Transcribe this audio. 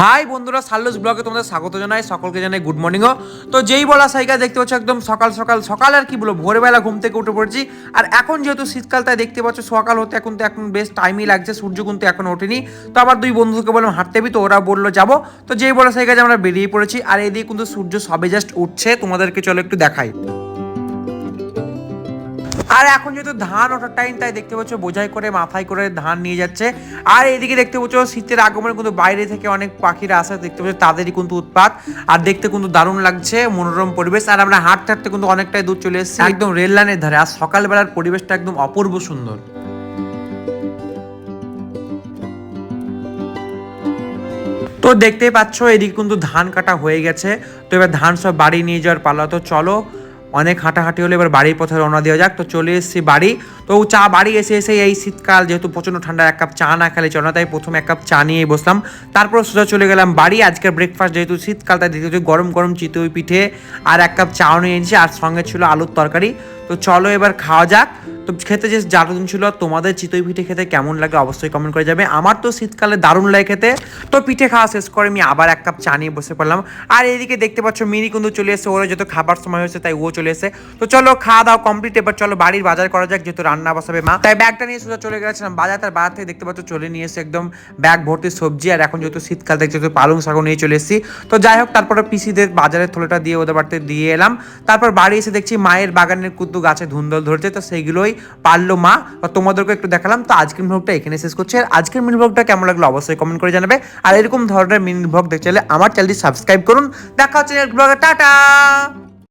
High বন্ধুরা সাল্লুস ব্লগে তোমাদের স্বাগত জানাই, সকলকে জানাই গুড মর্নিংও তো যেই বলা সাইকেল দেখতে পাচ্ছ একদম সকাল সকাল সকাল আর কি বলব, ভোরবেলা ঘুম থেকে উঠে পড়েছি। আর এখন যেহেতু শীতকাল তাই দেখতে পাচ্ছ, সকাল হতে এখন তো এখন বেশ টাইমই লাগছে, সূর্য কিন্তু এখন ওঠেনি। তো আবার দুই বন্ধুকে বললাম, হাঁটতে তো ওরা বলল, যাব। তো যেই বলা সাইকেল আমরা বেরিয়ে পড়েছি, আর এদিকে কিন্তু সূর্য সবে জাস্ট উঠছে, তোমাদেরকে চলো একটু দেখাই। আর এখন যেহেতু ধান ওঠার টাইম তাই দেখতে পাচ্ছ বোঝাই করে, মাথায় করে ধান নিয়ে যাচ্ছে। আর এদিকে দেখতে পাচ্ছ শীতের আগমনে কিন্তু বাইরে থেকে অনেক পাখিরা আসে, দেখতে পাচ্ছ তাদেরই কিন্তু উৎপাত। আর দেখতে কিন্তু দারুণ লাগছে, মনোরম পরিবেশ। আর আমরা হাঁটতে হাঁটতে কিন্তু অনেকটাই দূর চলে এসেছি। একদম রেল লাইনের ধারে। আর সকালবেলার পরিবেশটা একদম অপূর্ব সুন্দর। তো দেখতেই পাচ্ছ, এদিকে কিন্তু ধান কাটা হয়ে গেছে। তো এবার ধান সব বাড়ি নিয়ে যাওয়ার পালা। তো চলো অনেক হাঁটাহাঁটি হলে, এবার বাড়ির পথে রওনা দেওয়া যাক। তো চলে এসেছি বাড়ি। তো চা, বাড়ি এসে এসে এই শীতকাল যেহেতু প্রচণ্ড ঠান্ডা, এক কাপ চা না খেলে চলো না, তাই প্রথমে এক কাপ চা নিয়েই বসলাম। তারপর সোজা চলে গেলাম বাড়ি। আজকের ব্রেকফাস্ট যেহেতু শীতকাল, তাই দেখতে গরম গরম চিতই পিঠে আর এক কাপ চাও নিয়ে এনেছি। আর সঙ্গে ছিল আলুর তরকারি। তো চলো এবার খাওয়া যাক। তো খেতে যে দারুণ ছিল, তোমাদের চিতই পিঠে খেতে কেমন লাগে অবশ্যই কমেন্ট করে যাবে। আমার তো শীতকালে দারুণ লাগে খেতে। তো পিঠে খাওয়া শেষ করে আমি আবার এক কাপ চা নিয়ে বসে পড়লাম। আর এদিকে দেখতে পাচ্ছ মিনি কিন্তু চলে এসে ওরা যত খাবার সময় হয়েছে, তাই ও চলে এসে তো চলো খাওয়া দাওয়া কমপ্লিট এবার চলো বাড়ির বাজার করা যাক, যেহেতু রান্না বসাবে মা। তাই ব্যাগটা নিয়ে সোজা চলে গেছিলাম। বাজার তার বাজার থেকে দেখতে পাচ্ছ চলে নিয়ে এসে একদম ব্যাগ ভর্তি সবজি, আর এখন যেহেতু শীতকাল, দেখছ যেহেতু পালং শাকও নিয়ে চলে এসেছি। তো যাই হোক, তারপরে পিসিদের বাজারের থলেটা দিয়ে ওদের বাড়িতে দিয়ে এলাম। তারপর বাড়ি এসে দেখছি মায়ের বাগানের কুদ্দু গাছে ধুন্দল ধরছে, তো সেইগুলোই পারল মা। তোমাদেরকে একটু দেখালাম। তো আজকের ভ্লগটা এখানে শেষ করছি। আর আজকের মিনি ভ্লগটা কেমন লাগল অবশ্যই কমেন্ট করে জানাবে। আর এরকম ধরনের মিনি ভ্লগ দেখতে চাইলে আমার চ্যানেলটি সাবস্ক্রাইব করুন। দেখা হচ্ছে টাটা!